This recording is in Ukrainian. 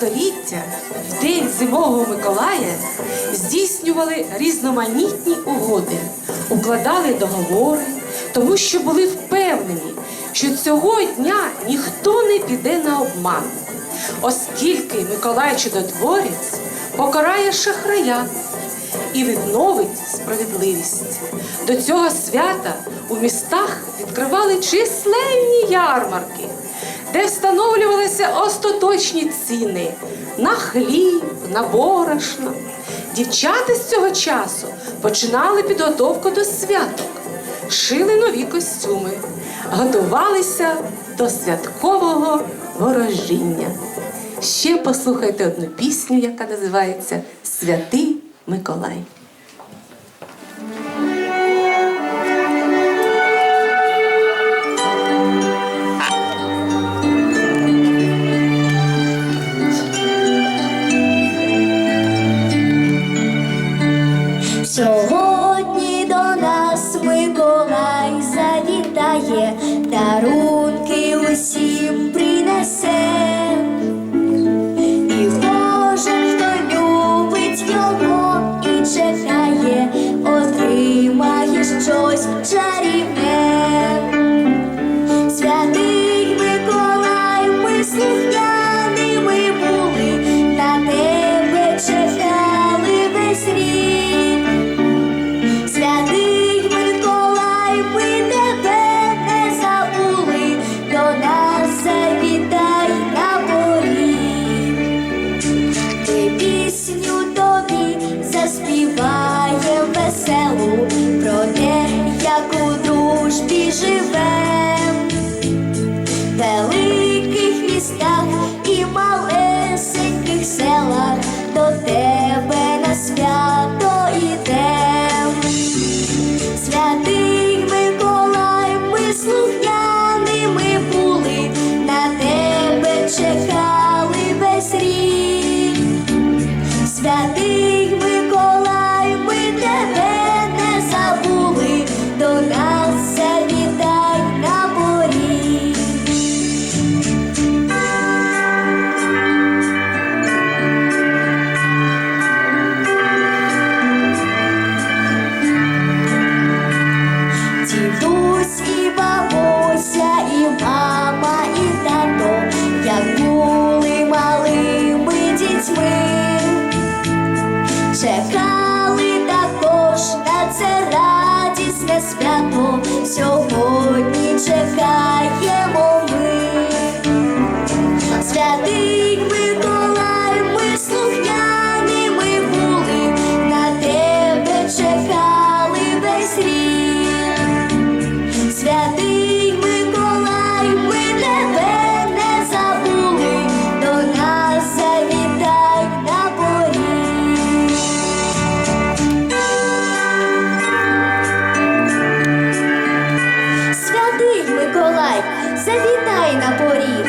століття в день зимового Миколая здійснювали різноманітні угоди, укладали договори, тому що були впевнені, що цього дня ніхто не піде на обман, оскільки Миколай Чудотворець покарає шахрая і відновить справедливість. До цього свята у містах відкривали численні ярмарки, де встановлювалися остаточні ціни на хліб, на борошно. Дівчата з цього часу починали підготовку до святок, шили нові костюми, готувалися до святкового ворожіння. Ще послухайте одну пісню, яка називається Святий Миколай. Сьогодні до нас Миколай завітає, дарунки усім принесе. І кожен, хто любить його і чекає, отримає щось чарівне. Пісню свято. Миколай, завітай на поріг.